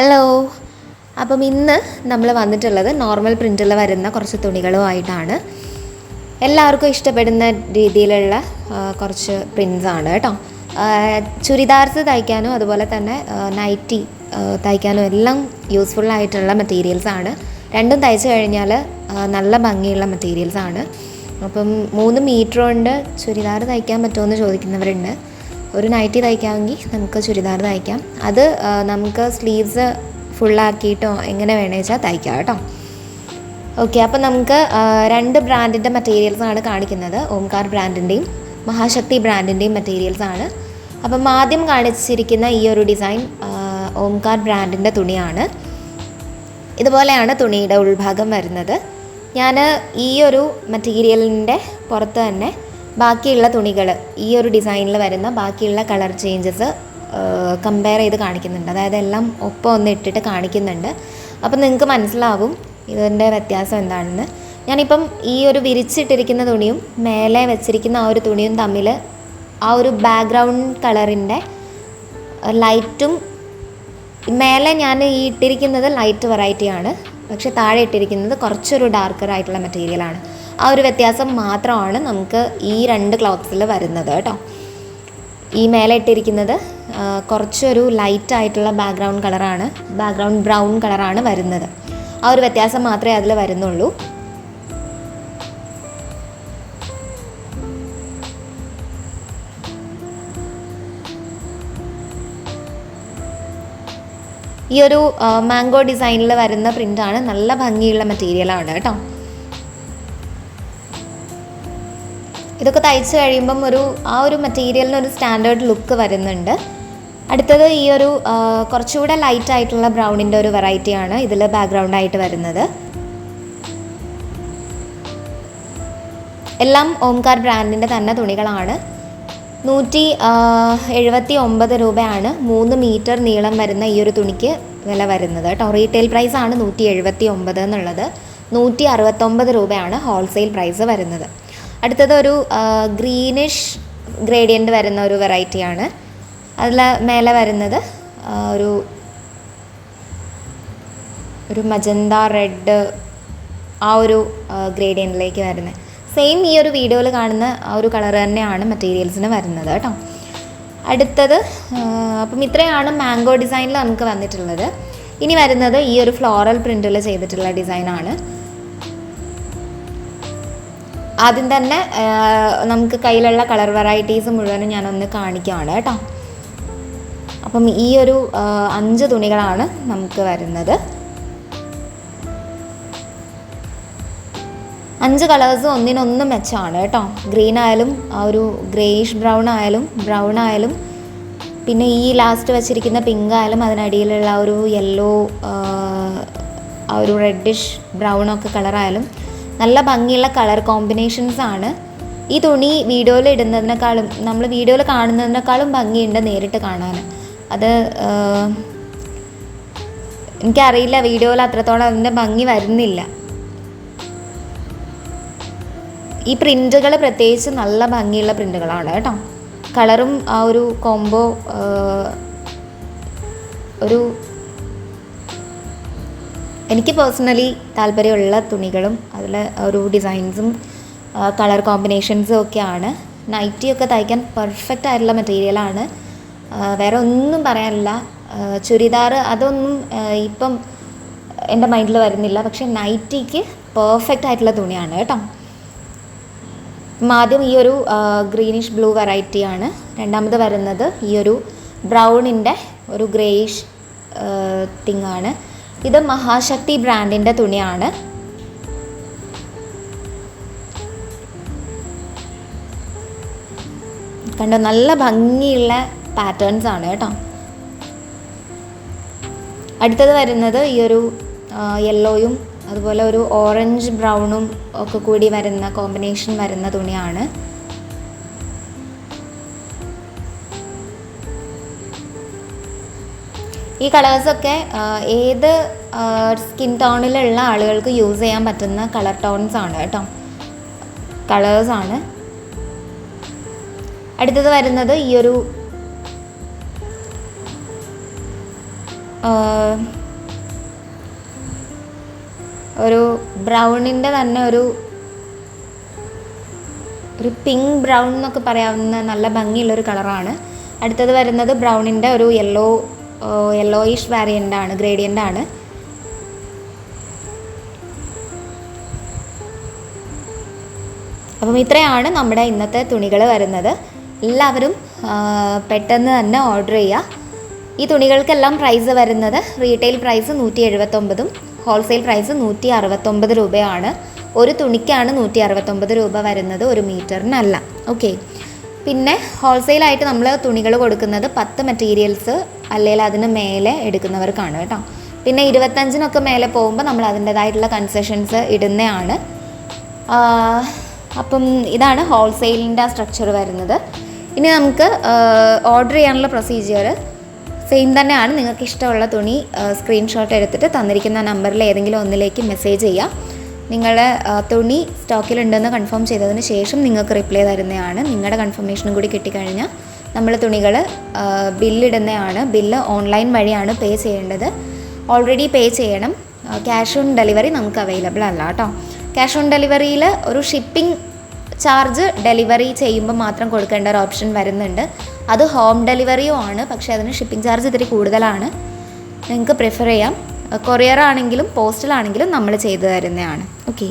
Hello അപ്പം ഇന്ന് നമ്മൾ വന്നിട്ടുള്ളത് നോർമൽ പ്രിന്റിൽ വരുന്ന കുറച്ച് തുണികളുമായിട്ടാണ് എല്ലാവർക്കും ഇഷ്ടപ്പെടുന്ന രീതിയിലുള്ള കുറച്ച് പ്രിൻസാണ് കേട്ടോ. ചുരിദാർസ് തയ്ക്കാനും അതുപോലെ തന്നെ നൈറ്റി തയ്ക്കാനും എല്ലാം യൂസ്ഫുൾ ആയിട്ടുള്ള മെറ്റീരിയൽസ് ആണ്. രണ്ടും തയ്ച്ചു കഴിഞ്ഞാൽ നല്ല ഭംഗിയുള്ള മെറ്റീരിയൽസാണ് അപ്പം മൂന്ന് മീറ്റർ കൊണ്ട് ചുരിദാർ തയ്ക്കാൻ പറ്റുമോ എന്ന് ചോദിക്കുന്നവരുണ്ട്. ഒരു നൈറ്റി തയ്ക്കാമെങ്കിൽ നമുക്ക് ചുരിദാർ തയ്ക്കാം. അത് നമുക്ക് സ്ലീവ്സ് ഫുള്ളാക്കിയിട്ടോ എങ്ങനെ വേണമെന്ന് വെച്ചാൽ തയ്ക്കാം കേട്ടോ. ഓക്കെ അപ്പം നമുക്ക് രണ്ട് ബ്രാൻഡിന്റെ മെറ്റീരിയൽസാണ് കാണിക്കുന്നത്. ഓംകാർ ബ്രാൻഡിന്റെയും മഹാശക്തി ബ്രാൻഡിന്റെയും മെറ്റീരിയൽസാണ് അപ്പം ആദ്യം കാണിച്ചിരിക്കുന്ന ഈ ഒരു ഡിസൈൻ ഓംകാർ ബ്രാൻഡിന്റെ തുണിയാണ്. ഇതുപോലെയാണ് തുണിയുടെ ഉൾഭാഗം വരുന്നത്. ഞാൻ ഈ ഒരു മെറ്റീരിയലിന്റെ പുറത്ത് തന്നെ ബാക്കിയുള്ള തുണികൾ ഈ ഒരു ഡിസൈനിൽ വരുന്ന ബാക്കിയുള്ള കളർ ചേഞ്ചസ് കമ്പയർ ചെയ്ത് കാണിക്കുന്നുണ്ട്. അതായത് എല്ലാം ഒപ്പം ഒന്ന് ഇട്ടിട്ട് കാണിക്കുന്നുണ്ട്. അപ്പോൾ നിങ്ങൾക്ക് മനസ്സിലാവും ഇതിന്റെ വ്യത്യാസം എന്താണെന്ന്. ഞാനിപ്പം ഈ ഒരു വിരിച്ചിട്ടിരിക്കുന്ന തുണിയും മേലെ വെച്ചിരിക്കുന്ന ആ ഒരു തുണിയും തമ്മിൽ ആ ഒരു ബാക്ക്ഗ്രൗണ്ട് കളറിന്റെ ലൈറ്റും മേലെ ഞാൻ ഈ ഇട്ടിരിക്കുന്നത് ലൈറ്റ് വെറൈറ്റിയാണ് പക്ഷെ താഴെ ഇട്ടിരിക്കുന്നത് കുറച്ചൊരു ഡാർക്കർ ആയിട്ടുള്ള മെറ്റീരിയലാണ് ആ ഒരു വ്യത്യാസം മാത്രമാണ് നമുക്ക് ഈ രണ്ട് ക്ലോത്ത്സിൽ വരുന്നത് കേട്ടോ. ഈ മേലെ ഇട്ടിരിക്കുന്നത് കുറച്ചൊരു ലൈറ്റ് ആയിട്ടുള്ള ബാക്ക്ഗ്രൗണ്ട് കളറാണ് ബാക്ക്ഗ്രൗണ്ട് ബ്രൗൺ കളറാണ് വരുന്നത്. ആ ഒരു വ്യത്യാസം മാത്രമേ അതിൽ വരുന്നുള്ളൂ. ഈ ഒരു മാംഗോ ഡിസൈനിൽ വരുന്ന പ്രിന്റാണ് നല്ല ഭംഗിയുള്ള മെറ്റീരിയലാണ് കേട്ടോ. ഇതൊക്കെ തയ്ച്ച് കഴിയുമ്പം ഒരു ആ ഒരു മെറ്റീരിയലിന് ഒരു സ്റ്റാൻഡേർഡ് ലുക്ക് വരുന്നുണ്ട്. അടുത്തത് ഈ ഒരു കുറച്ചുകൂടെ ലൈറ്റ് ആയിട്ടുള്ള ബ്രൗണിന്റെ ഒരു വെറൈറ്റിയാണ് ഇതിൽ ബാക്ക്ഗ്രൗണ്ട് ആയിട്ട് വരുന്നത്. എല്ലാം ഓംകാർ ബ്രാൻഡിന്റെ തന്നെ തുണികളാണ്. നൂറ്റി എഴുപത്തി ഒമ്പത് രൂപയാണ് മൂന്ന് മീറ്റർ നീളം വരുന്ന ഈ ഒരു തുണിക്ക് വില വരുന്നത് കേട്ടോ. റീറ്റെയിൽ പ്രൈസാണ് നൂറ്റി എഴുപത്തി ഒമ്പത് എന്നുള്ളത്. നൂറ്റി അറുപത്തൊമ്പത് രൂപയാണ് ഹോൾസെയിൽ പ്രൈസ് വരുന്നത്. അടുത്തത് ഒരു ഗ്രീനിഷ് ഗ്രേഡിയന്റ് വരുന്ന ഒരു വെറൈറ്റിയാണ് അതിൽ മേലെ വരുന്നത് ഒരു ഒരു മജന്ത റെഡ് ആ ഒരു ഗ്രേഡിയന്റിലേക്ക് വരുന്നത്. സെയിം ഈ ഒരു വീഡിയോയിൽ കാണുന്ന ആ ഒരു കളർ തന്നെയാണ് മെറ്റീരിയൽസിന് വരുന്നത് കേട്ടോ. അടുത്തത് അപ്പം ഇത്രയാണ് മാംഗോ ഡിസൈനിൽ നമുക്ക് വന്നിട്ടുള്ളത്. ഇനി വരുന്നത് ഈ ഒരു ഫ്ലോറൽ പ്രിന്റിൽ ചെയ്തിട്ടുള്ള ഡിസൈനാണ് ആദ്യം തന്നെ നമുക്ക് കയ്യിലുള്ള കളർ വെറൈറ്റീസ് മുഴുവനും ഞാനൊന്ന് കാണിക്കുകയാണ് കേട്ടോ. അപ്പം ഈ ഒരു അഞ്ച് തുണികളാണ് നമുക്ക് വരുന്നത്. അഞ്ച് കളേഴ്സ് ഒന്നിനൊന്ന് മെച്ചമാണ് കേട്ടോ. ഗ്രീൻ ആയാലും ആ ഒരു ഗ്രേയിഷ് ബ്രൗൺ ആയാലും ബ്രൗൺ ആയാലും പിന്നെ ഈ ലാസ്റ്റ് വെച്ചിരിക്കുന്ന പിങ്ക് ആയാലും അതിനടിയിലുള്ള ഒരു യെല്ലോ ആ ഒരു റെഡിഷ് ബ്രൗൺ ഒക്കെ കളറായാലും നല്ല ഭംഗിയുള്ള കളർ കോമ്പിനേഷൻസ് ആണ്. ഈ തുണി വീഡിയോയിൽ ഇടുന്നതിനേക്കാളും നമ്മൾ വീഡിയോയിൽ കാണുന്നതിനേക്കാളും ഭംഗിയുണ്ട് നേരിട്ട് കാണാൻ അത് എനിക്കറിയില്ല വീഡിയോയിൽ അത്രത്തോളം അതിന്റെ ഭംഗി വരുന്നില്ല. ഈ പ്രിന്റുകൾ പ്രത്യേകിച്ച് നല്ല ഭംഗിയുള്ള പ്രിന്റുകളാണ് കേട്ടോ. കളറും ആ ഒരു കോംബോ ഒരു എനിക്ക് പേഴ്സണലി താല്പര്യമുള്ള തുണികളും അതിൽ ഒരു ഡിസൈൻസും കളർ കോമ്പിനേഷൻസും ഒക്കെയാണ്. നൈറ്റിയൊക്കെ തയ്ക്കാൻ പെർഫെക്റ്റ് ആയിട്ടുള്ള മെറ്റീരിയലാണ് വേറെ ഒന്നും പറയാനില്ല. ചുരിദാർ അതൊന്നും ഇപ്പം എന്റെ മൈൻഡിൽ വരുന്നില്ല. പക്ഷെ നൈറ്റിക്ക് പെർഫെക്റ്റ് ആയിട്ടുള്ള തുണിയാണ് കേട്ടോ. ആദ്യം ഈ ഒരു ഗ്രീനിഷ് ബ്ലൂ വെറൈറ്റിയാണ് രണ്ടാമത് വരുന്നത് ഈ ഒരു ബ്രൗണിന്റെ ഒരു ഗ്രേയിഷ് തിങ് ആണ്. ഇത് മഹാശക്തി ബ്രാൻഡിന്റെ തുണിയാണ്. കണ്ടോ നല്ല ഭംഗിയുള്ള പാറ്റേൺസ് ആണ് കേട്ടോ. അടുത്തത് വരുന്നത് ഈ ഒരു യെല്ലോയും അതുപോലെ ഒരു ഓറഞ്ച് ബ്രൗണും ഒക്കെ കൂടി വരുന്ന കോമ്പിനേഷൻ വരുന്ന തുണിയാണ്. ഈ കളേഴ്സൊക്കെ ഏത് സ്കിൻ ടോണിലുള്ള ആളുകൾക്ക് യൂസ് ചെയ്യാൻ പറ്റുന്ന കളർ ടോൺസ് ആണ് കേട്ടോ. കളേഴ്സാണ് അടുത്തത് വരുന്നത് ഈ ഒരു ഒരു ബ്രൗണിന്റെ തന്നെ ഒരു ഒരു പിങ്ക് ബ്രൗൺ എന്നൊക്കെ പറയാവുന്ന നല്ല ഭംഗിയുള്ളൊരു കളറാണ് അടുത്തത് വരുന്നത് ബ്രൗണിന്റെ ഒരു യെല്ലോ യെല്ലോയിഷ് വാരിയന്റ് ആണ് ഗ്രേഡിയന്റ് ആണ്. അപ്പം ഇത്രയാണ് നമ്മുടെ ഇന്നത്തെ തുണികൾ വരുന്നത്. എല്ലാവരും പെട്ടെന്ന് തന്നെ ഓർഡർ ചെയ്യുക ഈ തുണികൾക്കെല്ലാം പ്രൈസ് വരുന്നത് റീറ്റെയിൽ പ്രൈസ് നൂറ്റി എഴുപത്തൊമ്പതും ഹോൾസെയിൽ പ്രൈസ് നൂറ്റി അറുപത്തൊമ്പത് രൂപയാണ്. ഒരു തുണിക്കാണ് നൂറ്റി അറുപത്തൊമ്പത് രൂപ വരുന്നത് ഒരു മീറ്ററിനല്ല. ഓക്കെ പിന്നെ ഹോൾസെയിലായിട്ട് നമ്മൾ തുണികൾ കൊടുക്കുന്നത് പത്ത് മെറ്റീരിയൽസ് അല്ലെങ്കിൽ അതിന് മേലെ എടുക്കുന്നവർക്കാണ് കേട്ടോ. പിന്നെ ഇരുപത്തഞ്ചിനൊക്കെ മേലെ പോകുമ്പോൾ നമ്മൾ അതിന്റെതായിട്ടുള്ള കൺസെഷൻസ് ഇടുന്നതാണ്. അപ്പം ഇതാണ് ഹോൾസെയിലിന്റെ സ്ട്രക്ചർ വരുന്നത്. ഇനി നമുക്ക് ഓർഡർ ചെയ്യാനുള്ള പ്രൊസീജിയർ സെയിം തന്നെയാണ് നിങ്ങൾക്ക് ഇഷ്ടമുള്ള തുണി സ്ക്രീൻഷോട്ട് എടുത്തിട്ട് തന്നിരിക്കുന്ന നമ്പറിൽ ഏതെങ്കിലും ഒന്നിലേക്ക് മെസ്സേജ് ചെയ്യുക. നിങ്ങൾ തുണി സ്റ്റോക്കിലുണ്ടെന്ന് കൺഫേം ചെയ്തതിന് ശേഷം നിങ്ങൾക്ക് റിപ്ലൈ തരുന്നതാണ്. നിങ്ങളുടെ കൺഫർമേഷനും കൂടി കിട്ടിക്കഴിഞ്ഞാൽ നമ്മൾ തുണികൾ ബില്ലിടുന്നതാണ് ബില്ല് ഓൺലൈൻ വഴിയാണ് പേ ചെയ്യേണ്ടത്. ഓൾറെഡി പേ ചെയ്യണം. ക്യാഷ് ഓൺ ഡെലിവറി നമുക്ക് അവൈലബിൾ അല്ല കേട്ടോ. ക്യാഷ് ഓൺ ഡെലിവറിയിൽ ഒരു ഷിപ്പിംഗ് ചാർജ് ഡെലിവറി ചെയ്യുമ്പോൾ മാത്രം കൊടുക്കേണ്ട ഒരു ഓപ്ഷൻ വരുന്നുണ്ട്. അത് ഹോം ഡെലിവറിയും ആണ് പക്ഷേ അതിന് ഷിപ്പിംഗ് ചാർജ് ഇത്തിരി കൂടുതലാണ്. നിങ്ങൾക്ക് പ്രിഫർ ചെയ്യാം. കൊറിയർ ആണെങ്കിലും പോസ്റ്റലാണെങ്കിലും നമ്മൾ ചെയ്തു തരുന്നതാണ്. ഓക്കെ